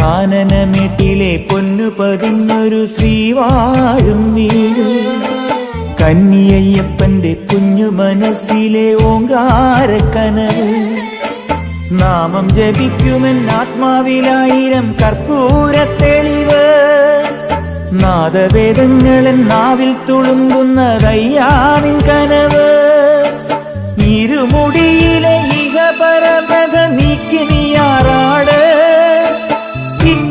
കാനനമേട്ടിലെ പൊന്നു പതിഞ്ഞൊരു ശ്രീവാഴും വീട്. കന്നിയയ്യപ്പന്റെ കുഞ്ഞു മനസ്സിലെ ഓങ്കാരക്കനവ് നാമം ജപിക്കുമെൻ ആത്മാവിലായിരം കർപ്പൂര തെളിവ്. നാദവേദങ്ങളൻ നാവിൽ തുളുമ്പുന്നതയ്യാനിൻ കനവ്. ഇരുമുടിയിലെ ഇഹപരമത